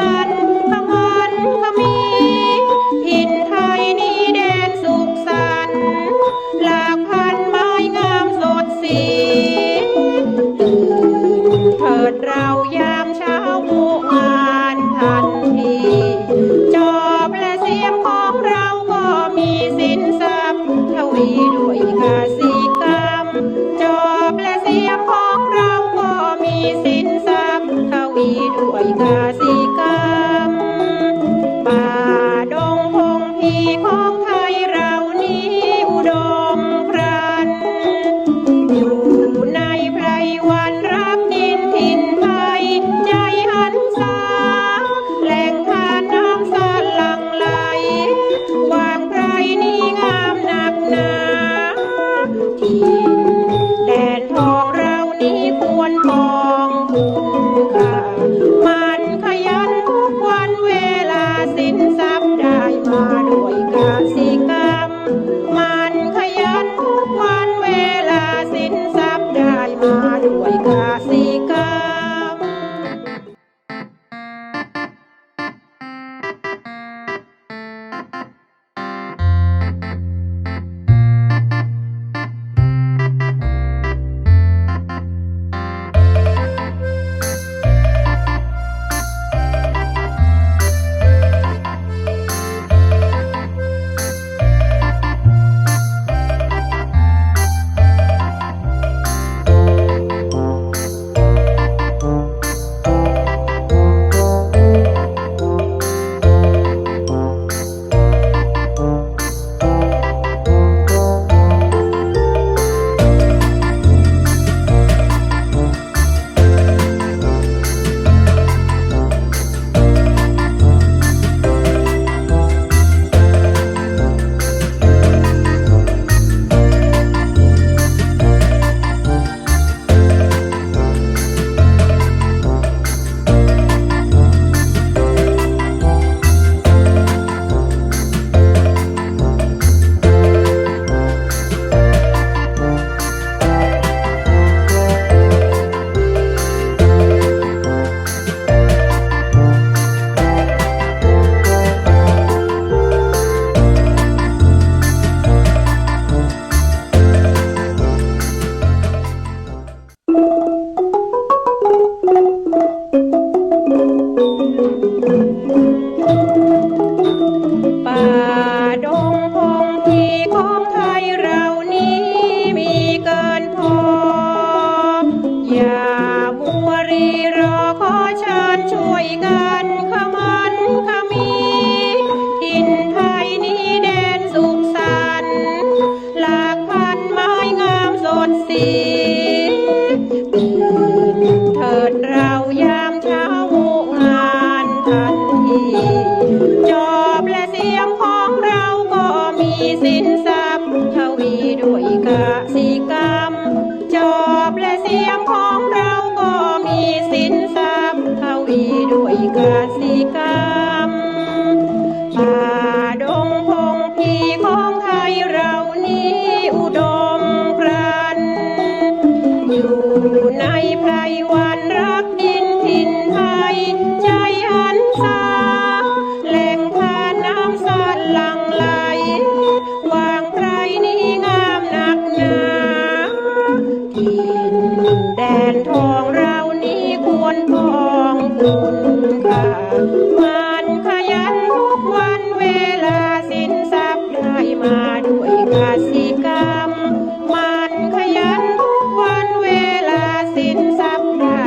กันข้างอนข้ามีถิ่นไทยนี้แดนสุขสันต์หลากพันไม้งามสดสีเถิดเรายามเช้ามุงานทันทีจอบและเสียมของเราก็มีสินทรัพย์ทวีด้วยกาสีกรรมจอบและเสียมของเราก็มีสินทรัพย์ทวีด้วยกาสีามสดสีตื่นเถิดเรายามเช้างานทันทีจอบและเสียงของเราก็มีสินทรัพย์ทวีด้วยกสิกรรม จอบและเสียงของเราก็มีสินทรัพย์ทวีด้วยกสิ อยู่ในไพรวันรักดินถิ่นไทย ใจหันษาแหล่งทานน้ำสันหลังไหล วางไพรนี้งามนักหนา กินแดนทอง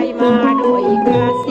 你们看着我一个。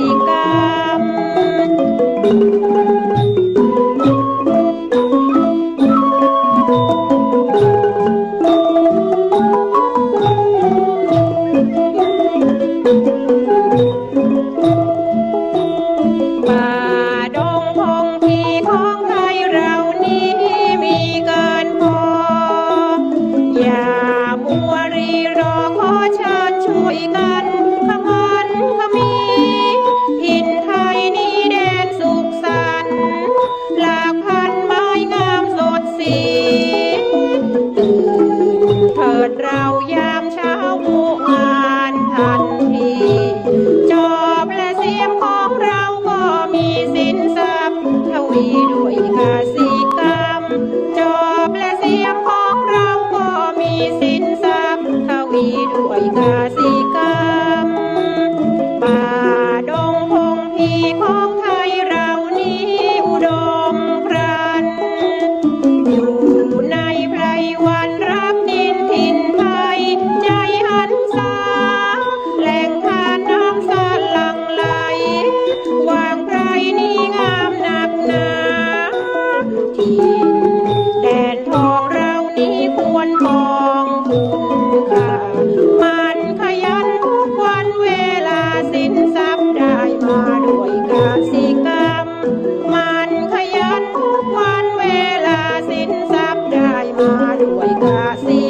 ันขยันทุกวันเวลาสินทรัพย์ได้มาด้วยกาสี